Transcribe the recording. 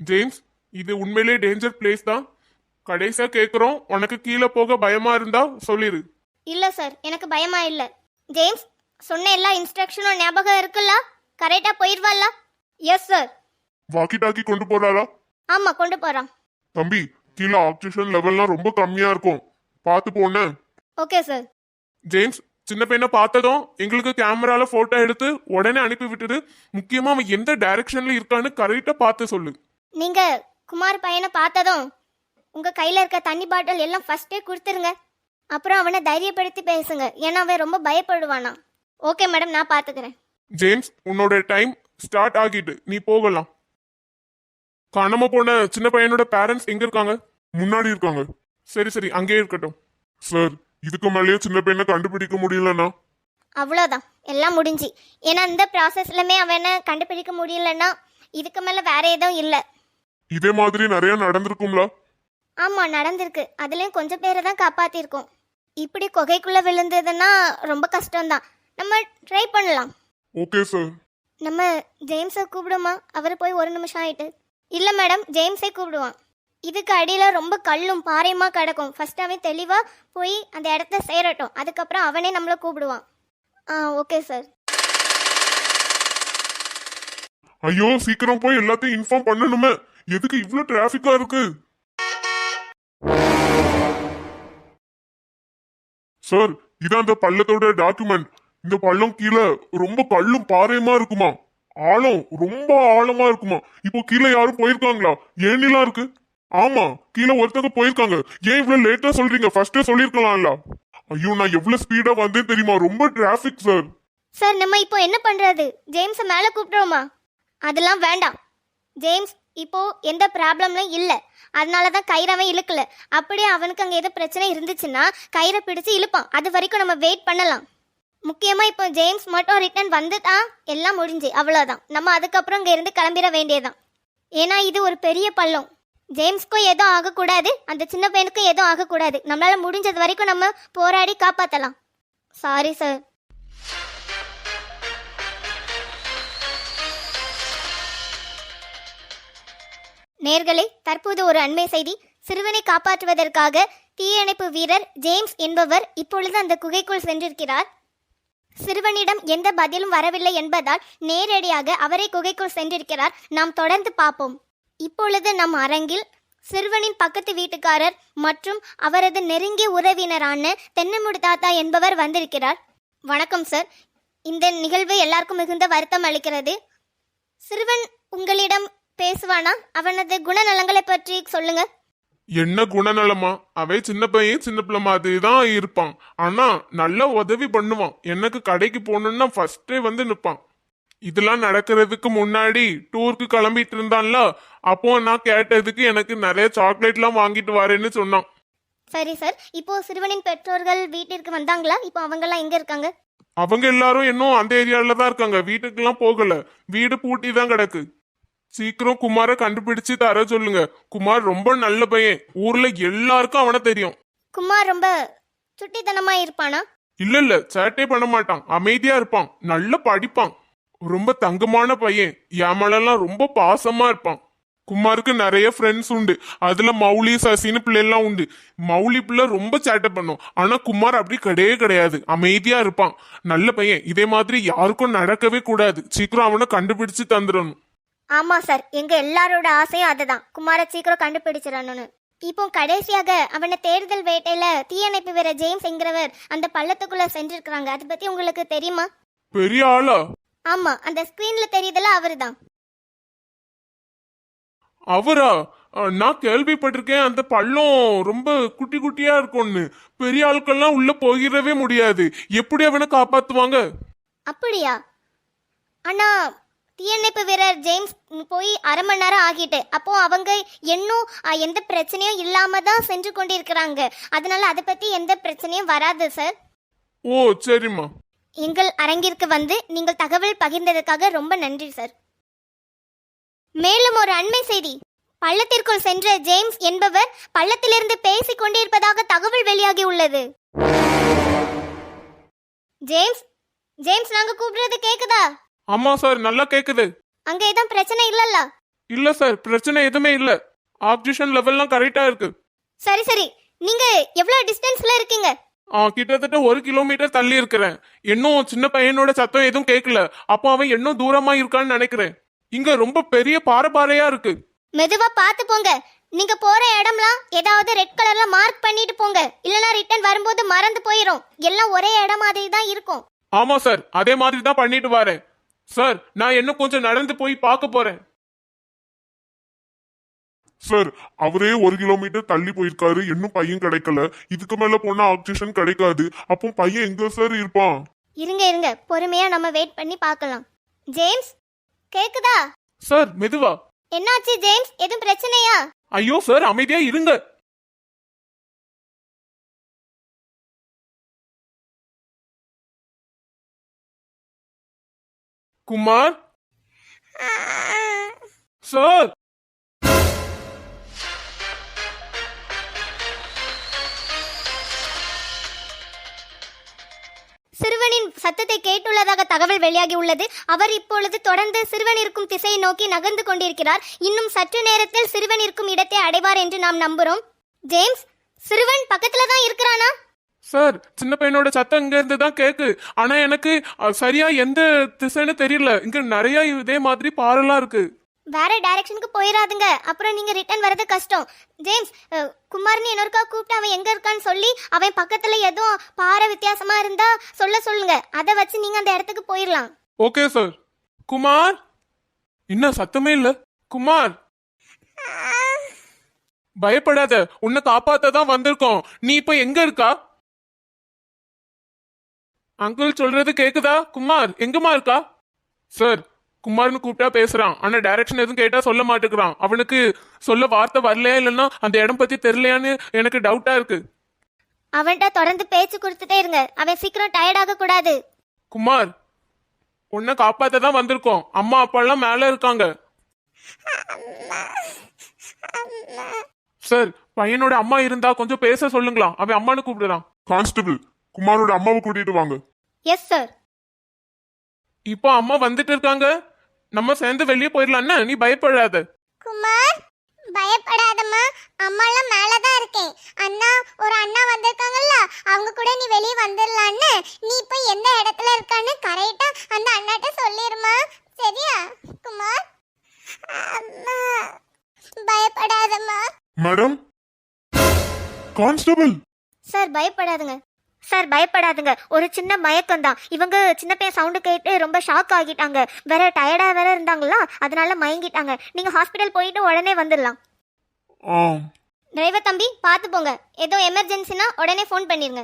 James இது உண்மையிலே danger place தான். கடைசியா கேக்குறோம் உனக்கு கீழே போக பயமா இருந்தா சொல்லிரு. இல்ல சார் எனக்கு பயமா இல்ல. ஜேம்ஸ் சொன்ன எல்லா இன்ஸ்ட்ரக்ஷனும் ஞாபகம் இருக்குல்ல? கரெக்டா போயிடுவாள்ல? எஸ் சார் வாக்கி டாக்கி கொண்டு போறாரா ஆமா கொண்டு போறான். தம்பி கீழே ஆக்சிஜன் லெவல்லாம் ரொம்ப கம்மியா இருக்கும். பார்த்து போன ஓகே சார் ஜேம்ஸ் சின்ன பையனை பார்த்ததும் எங்களுக்கு கேமரால போட்டோ எடுத்து உடனே அனுப்பி விட்டுடு. முக்கியமா அவன் எந்த டைரக்ஷன்ல இருக்கான்னு கரெக்டா பார்த்து சொல்லு. நீங்க குமார் பையனை பார்த்ததும் உங்க கையில இருக்க தண்ணி பாட்டில் எல்லாம் ஃபர்ஸ்டே கொடுத்துருங்க. அப்புறம் அவனை தைரியப்படுத்தி பேசுங்க. ஏன்னா அவன் ரொம்ப பயப்படுவானா ஓகே மேடம் நான் பாத்துக்கிறேன். ஜேம்ஸ் உன்னோட டைம் ஸ்டார்ட் ஆகிட்டு. நீ போகலாம். காணாம போன சின்ன பையனோட பேரண்ட்ஸ் எங்க இருக்காங்க? முன்னாடி இருக்காங்க. சரி சரி அங்கேயே இருக்கட்டும். சார் இதுக்கு மேலேயே சின்ன பையனை கண்டுபிடிக்க முடியலன்னா அவ்வளோதான் எல்லாம் முடிஞ்சு. ஏன்னா இந்த ப்ராசஸ்லுமே அவனை கண்டுபிடிக்க முடியலன்னா இதுக்கு மேலே வேற எதுவும் இல்லை. இதே மாதிரி நிறைய நடந்திருக்கும்ல. ஆமாம் நடந்திருக்கு. அதுலேயும் கொஞ்சம் பேரை தான் காப்பாற்றிருக்கோம் இப்படி குகைக்குள்ளே விழுந்ததுன்னா ரொம்ப கஷ்டம்தான். நம்ம ட்ரை பண்ணலாம். ஓகே சார் நம்ம ஜேம்ஸை கூப்பிடுமா? அவர் போய் ஒரு நிமிஷம் ஆயிட்டு. இல்லை மேடம் ஜேம்ஸை கூப்பிடுவான். இதுக்கு அடியில் ரொம்ப கல்லும் பாறையுமா கிடக்கும். ஃபர்ஸ்ட் அவன் தெளிவாக போய் அந்த இடத்த சேரட்டும். அதுக்கப்புறம் அவனே நம்மளை கூப்பிடுவான். ஆ ஓகே சார் ஐயோ சீக்கிரம் போய் எல்லாத்தையும் இன்ஃபார்ம் பண்ணணுமே. எதுக்கு இவ்ளோ டிராஃபிக்கா இருக்கு? சார் இதான் அந்த பள்ளத்தோட டாக்குமெண்ட் இந்த பள்ளம் கீழே ரொம்ப கல்லும் பாறையுமா இருக்குமா? ஆழம் ரொம்ப ஆழமா இருக்குமா? இப்போ கீழே யாரும் போயிருக்காங்களா? ஏனிலாம் இருக்கு. ஆமா கீழே ஒருத்தங்க போயிருக்காங்க. ஏன் இவ்வளவு லேட்டா சொல்றீங்க? ஃபர்ஸ்டே சொல்லிருக்கலாம்ல ஐயோ நான் எவ்வளவு ஸ்பீடா வந்தேன் தெரியுமா? ரொம்ப டிராஃபிக் சார் சார் நம்ம இப்போ என்ன பண்றது? ஜேம்ஸை மேலே கூப்பிடுறோமா? அதெல்லாம் வேண்டாம். ஜேம்ஸ் இப்போ எந்த ப்ராப்ளம்லாம் இல்லை. அதனால தான் கயிறவன் இழுக்கல. அப்படியே அவனுக்கு அங்கே எதுவும் பிரச்சனை இருந்துச்சுன்னா கயிறை பிடிச்சு இழுப்பான். அது வரைக்கும் நம்ம வெயிட் பண்ணலாம். முக்கியமா இப்போ ஜேம்ஸ் மட்டும் ரிட்டர்ன் வந்துட்டான் எல்லாம் முடிஞ்சு. அவ்வளோதான் நம்ம அதுக்கப்புறம் இங்கே இருந்து கிளம்பிட வேண்டியதான் ஏன்னா இது ஒரு பெரிய பள்ளம். ஜேம்ஸ்க்கும் எதுவும் ஆகக்கூடாது. அந்த சின்ன பையனுக்கும் எதுவும் ஆகக்கூடாது. நம்மளால முடிஞ்சது வரைக்கும் நம்ம போராடி காப்பாற்றலாம் சாரி சார் நேர்களே தற்போது ஒரு அண்மை செய்தி. சிறுவனை காப்பாற்றுவதற்காக தீயணைப்பு வீரர் ஜேம்ஸ் என்பவர் இப்பொழுது அந்த குகைக்குள் சென்றிருக்கிறார். சிறுவனிடம் எந்த பதிலும் வரவில்லை என்பதால் நேரடியாக அவரை குகைக்குள் சென்றிருக்கிறார். நாம் தொடர்ந்து பார்ப்போம். இப்பொழுது நம் அரங்கில் சிறுவனின் பக்கத்து வீட்டுக்காரர் மற்றும் அவரது நெருங்கிய உறவினரான தென்னமுடு தாத்தா என்பவர் வந்திருக்கிறார். வணக்கம் சார். இந்த நிகழ்வு எல்லாருக்கும் மிகுந்த வருத்தம் அளிக்கிறது. சிறுவன் உங்களிடம் பேசுவானா? அவனது குணநலங்களை பற்றி சொல்லுங்க. என்ன குணநலமா? அவன் சின்ன பையன் சின்ன பிள்ளை மாதிரி தான் இருப்பான். ஆனா நல்ல உதவி பண்ணுவான். எனக்கு கடைக்கு போகணும்னா ஃபர்ஸ்டே வந்து நிப்பான். இதெல்லாம் நடக்கிறதுக்கு முன்னாடி டூருக்கு கிளம்பிட்டு இருந்தான்ல அப்போ நான் கேட்டதுக்கு எனக்கு நிறைய சாக்லேட்லாம் வாங்கிட்டு வரேன்னு சொன்னான். சரி சார் இப்போ சிறுவனின் பெற்றோர்கள் வீட்டிற்கு வந்தாங்களா? இப்போ அவங்கெல்லாம் எங்க இருக்காங்க? அவங்க எல்லாரும் இன்னும் அந்த ஏரியால தான் இருக்காங்க. வீட்டுக்கெல்லாம் போகல. வீடு பூட்டி தான் கிடக்கு. சீக்கிரம் குமாரை கண்டுபிடிச்சு தர சொல்லுங்க. குமார் ரொம்ப நல்ல பையன். ஊர்ல எல்லாருக்கும் அவனை தெரியும். குமார் ரொம்ப சுட்டித்தனமா இருப்பானா? இல்ல இல்ல சேட்டே பண்ண மாட்டான். அமைதியா இருப்பான். நல்ல படிப்பான். ரொம்ப தங்கமான பையன். என் ரொம்ப பாசமா இருப்பான். குமாருக்கு நிறைய ஃப்ரெண்ட்ஸ் உண்டு. அதுல மௌலி சசின்னு பிள்ளைலாம் உண்டு. மௌலி பிள்ளை ரொம்ப சேட்டை பண்ணும். ஆனா குமார் அப்படி கிடையவே கிடையாது. அமைதியா இருப்பான். நல்ல பையன். இதே மாதிரி யாருக்கும் நடக்கவே கூடாது. சீக்கிரம் அவனை கண்டுபிடிச்சு தந்துடணும். ஆமா சார் எங்க எல்லாரோட ஆசையும் அதுதான். குமாரை சீக்கிரம் கண்டுபிடிச்சிடணும்னு. இப்போ கடைசியாக அவனை தேடுதல் வேட்டையில தீயணைப்பு வீரர் ஜேம்ஸ் என்கிறவர் அந்த பள்ளத்துக்குள்ள சென்றிருக்கிறாங்க. அதை பத்தி உங்களுக்கு தெரியுமா? பெரிய ஆளா? ஆமா அந்த ஸ்கிரீன்ல தெரியுதுல அவருதான். அவரா? நான் கேள்விப்பட்டிருக்கேன். அந்த பள்ளம் ரொம்ப குட்டி குட்டியா இருக்கும்னு. பெரிய ஆட்கள்லாம் உள்ள போகிடவே முடியாது. எப்படி அவனை காப்பாத்துவாங்க? அப்படியா? அண்ணா தீயணைப்பு வீரர் ஜேம்ஸ் போய் அரை மணி நேரம் ஆகிட்டு அப்போ அவங்க இன்னும் எந்த பிரச்சனையும் இல்லாம தான் சென்று கொண்டிருக்கிறாங்க. அதனால அதை பத்தி எந்த பிரச்சனையும் வராது சார். ஓ சரிம்மா. எங்கள் அரங்கிற்கு வந்து நீங்கள் தகவல் பகிர்ந்ததற்காக ரொம்ப நன்றி சார். மேலும் ஒரு அண்மை செய்தி. பள்ளத்திற்குள் சென்ற ஜேம்ஸ் என்பவர் பள்ளத்திலிருந்து பேசிக் கொண்டிருப்பதாக தகவல் வெளியாகி உள்ளது. ஜேம்ஸ் ஜேம்ஸ் நாங்க கூப்பிடுறது கேக்குதா? ஆமா சார் நல்லா கேக்குது. அங்க எதுவும் பிரச்சனை இல்லல்ல? இல்ல சார் பிரச்சனை எதுவுமே இல்ல. ஆக்சிஜன் லெவல்லாம் கரெக்டா இருக்கு. சரி சரி. நீங்க எவ்வளவு டிஸ்டன்ஸ்ல இருக்கீங்க? ஆ, கிட்டத்தட்ட ஒரு கிலோமீட்டர் தள்ளி இருக்கிறேன். இன்னும் சின்ன பையனோட சத்தம் எதுவும் கேட்கல அப்போ அவன் இன்னும் தூரமா இருக்கான்னு நினைக்கிறேன். இங்க ரொம்ப பெரிய பாறை பாறையா இருக்கு. மெதுவா பார்த்து போங்க. நீங்க போற இடம்லாம் ஏதாவது ரெட் கலர்ல மார்க் பண்ணிட்டு போங்க. இல்லனா ரிட்டர்ன் வரும்போது மறந்து போயிரும். எல்லாம் ஒரே இடம் மாதிரி தான் இருக்கும். ஆமா சார் அதே மாதிரி தான் பண்ணிட்டு வரேன். சார் நான் இன்னும் கொஞ்சம் நடந்து போய் பார்க்க போறேன். சார் அவரே ஒரு கிலோமீட்டர் தள்ளி போயிருக்காரு. இன்னும் பையன் கிடைக்கல. இதுக்கு மேல போனா ஆக்சிஜன் கிடைக்காது. அப்போ பையன் எங்க சார் இருப்பான்? இருங்க இருங்க. பொறுமையா நம்ம வெயிட் பண்ணி பார்க்கலாம். ஜேம்ஸ் கேக்குதா? சார் மெதுவா. என்னாச்சு ஜேம்ஸ்? எதுவும் பிரச்சனையா? ஐயோ சார் அமைதியா இருங்க. குமார்? சார்! சிறுவனின் சத்தத்தை கேட்டுள்ளதாக தகவல் வெளியாகி உள்ளது. அவர் இப்பொழுது தொடர்ந்து சிறுவன் இருக்கும் திசையை நோக்கி நகர்ந்து கொண்டிருக்கிறார். இன்னும் சற்று நேரத்தில் சிறுவன் இருக்கும் இடத்தை அடைவார் என்று நாம் நம்புகிறோம் ஜேம்ஸ் சிறுவன் பக்கத்துல தான் இருக்கிறானா? சார் சின்ன பையனோட சத்தம் இங்க இருந்து தான் கேக்கு. ஆனா எனக்கு அஹ், சரியா எந்த திசைன்னு தெரியல. இங்க நிறைய இதே மாதிரி பாறைலாம் இருக்கு. வேற டைரக்ஷனுக்கு போயிடாதுங்க அப்புறம் நீங்க ரிட்டர்ன் வரது கஷ்டம். ஜேம்ஸ் அஹ், குமார்னு இன்னொருக்கா கூப்பிட்டு அவன் எங்க இருக்கான்னு சொல்லி அவன் பக்கத்துல எதுவும் பாறை வித்தியாசமா இருந்தா சொல்ல சொல்லுங்க. அதை வச்சு நீங்க அந்த இடத்துக்கு போயிடலாம் ஓகே சார் குமார்? என்ன சத்தமே இல்ல? குமார்? பயப்படாத. உன்னை காப்பாத்த தான் வந்திருக்கோம். நீ இப்ப எங்க இருக்கா? அங்கிள் சொல்றது கேக்குதா? குமார் எங்கம்மா இருக்கா? சார் குமார்னு கூப்பிட்டா பேசுறான். ஆனா டைரக்ஷன் எதுவும் கேட்டா சொல்ல மாட்டேங்கிறான். அவனுக்கு சொல்ல வார்த்தை வரலையா இல்லைன்னா அந்த இடம் பத்தி தெரியலையான்னு எனக்கு டவுட்டா இருக்கு. அவன்கிட்ட தொடர்ந்து பேச்சு கொடுத்துட்டே இருங்க. அவன் சீக்கிரம் டயர்ட் ஆக கூடாது. குமார் உன்னை காப்பாத்த தான் வந்திருக்கோம். அம்மா அப்பா எல்லாம் மேல இருக்காங்க. சார் பையனோட அம்மா இருந்தா கொஞ்சம் பேச சொல்லுங்களா அவன் அம்மானு கூப்பிடுறான். கான்ஸ்டபிள் குமாரோட அம்மாவை கூட்டிட்டு வாங்க. எஸ் சார் இப்போ அம்மா வந்துட்டு இருக்காங்க. நம்ம சேர்ந்து வெளியே போயிடலாம்னா நீ பயப்படாத. குமார் பயப்படாதம்மா. அம்மாலாம் மேல தான் இருக்கேன் அண்ணா ஒரு அண்ணா வந்திருக்காங்கல்ல அவங்க கூட நீ வெளியே வந்துடலான்னு நீ இப்போ எந்த இடத்துல இருக்கான்னு கரெக்டா அந்த அண்ணாட்ட சொல்லிருமா. சரியா குமார்? அம்மா பயப்படாதம்மா. Madam constable. சார் பயப்படாதுங்க. சார் பயப்படாதுங்க. ஒரு சின்ன மயக்கம் தான் இவங்க சின்ன பையன் சவுண்டு கேட்டு ரொம்ப ஷாக் ஆகிட்டாங்க. வேற டயர்டா வேற இருந்தாங்களா? அதனால மயங்கிட்டாங்க. நீங்க ஹாஸ்பிட்டல் போயிட்டு உடனே வந்துடலாம் டிரைவர் தம்பி பார்த்து போங்க. ஏதோ எமர்ஜென்சினா உடனே ஃபோன் பண்ணிருங்க.